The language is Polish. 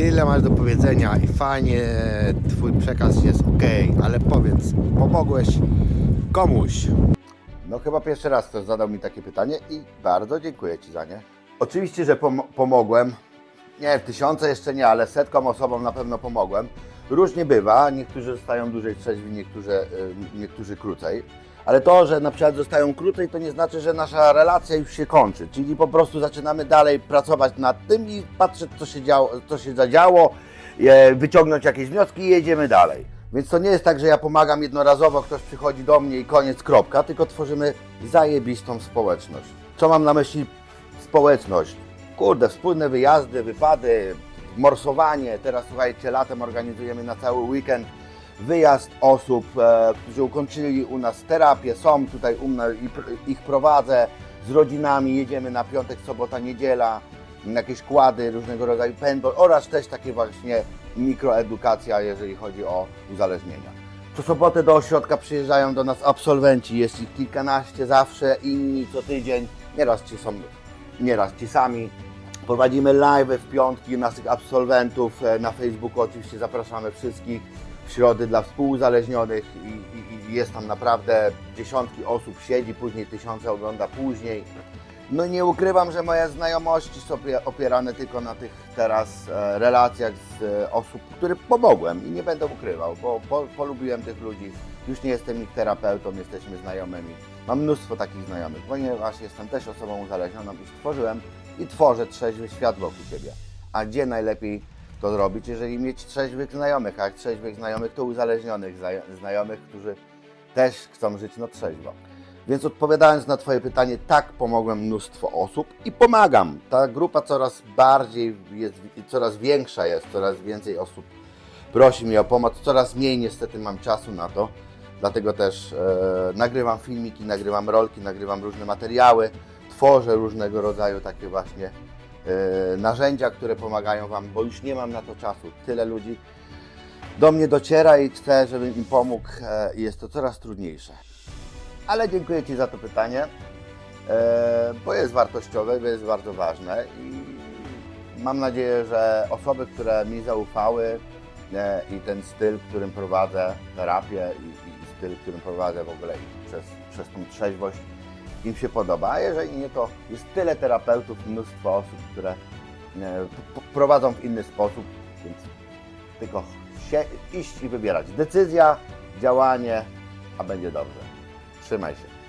tyle masz do powiedzenia i fajnie, twój przekaz jest ok, ale powiedz, pomogłeś komuś. No chyba pierwszy raz ktoś zadał mi takie pytanie i bardzo dziękuję Ci za nie. Oczywiście, że pom- pomogłem. Nie, tysiące jeszcze nie, ale setkom osobom na pewno pomogłem. Różnie bywa, niektórzy zostają dłużej trzeźwi, niektórzy, y, niektórzy krócej. Ale to, że na przykład zostają krócej, to nie znaczy, że nasza relacja już się kończy. Czyli po prostu zaczynamy dalej pracować nad tym i patrzeć, co się, działo, co się zadziało, wyciągnąć jakieś wnioski i jedziemy dalej. Więc to nie jest tak, że ja pomagam jednorazowo, ktoś przychodzi do mnie i koniec, kropka, tylko tworzymy zajebistą społeczność. Co mam na myśli społeczność? Kurde, wspólne wyjazdy, wypady, morsowanie. Teraz słuchajcie, latem organizujemy na cały weekend wyjazd osób, e, którzy ukończyli u nas terapię, są tutaj u mnie i ich prowadzę z rodzinami, jedziemy na piątek, sobota, niedziela, jakieś kłady, różnego rodzaju pędol oraz też takie właśnie mikroedukacja, jeżeli chodzi o uzależnienia. Co sobotę do ośrodka przyjeżdżają do nas absolwenci, jest ich kilkanaście zawsze, inni co tydzień, nieraz ci są, nieraz ci sami. Prowadzimy live w piątki naszych absolwentów, e, na Facebooku oczywiście zapraszamy wszystkich, w środy dla współuzależnionych i, i, i jest tam naprawdę dziesiątki osób siedzi, później tysiące ogląda później. No nie ukrywam, że moje znajomości są opie- opierane tylko na tych teraz e, relacjach z e, osób, którym pomogłem i nie będę ukrywał, bo po, polubiłem tych ludzi. Już nie jestem ich terapeutą, jesteśmy znajomymi. Mam mnóstwo takich znajomych, ponieważ jestem też osobą uzależnioną i stworzyłem i tworzę trzeźwy świat wokół siebie. A gdzie najlepiej to zrobić, jeżeli mieć trzeźwych znajomych, a trzeźwych znajomych, to uzależnionych znajomych, którzy też chcą żyć no trzeźwo. Więc odpowiadając na Twoje pytanie, tak, pomogłem mnóstwo osób i pomagam. Ta grupa coraz bardziej jest, coraz większa jest, coraz więcej osób prosi mnie o pomoc, coraz mniej niestety mam czasu na to. Dlatego też e, nagrywam filmiki, nagrywam rolki, nagrywam różne materiały, tworzę różnego rodzaju takie właśnie e, narzędzia, które pomagają Wam, bo już nie mam na to czasu. Tyle ludzi do mnie dociera i chcę, żebym im pomógł e, i jest to coraz trudniejsze. Ale dziękuję Ci za to pytanie, e, bo jest wartościowe, bo jest bardzo ważne i mam nadzieję, że osoby, które mi zaufały i ten styl, którym prowadzę terapię i, styl, którym prowadzę w ogóle przez, przez tą trzeźwość, im się podoba. A jeżeli nie, to jest tyle terapeutów, mnóstwo osób, które e, prowadzą w inny sposób, więc tylko się, iść i wybierać. Decyzja, działanie, a będzie dobrze. Trzymaj się.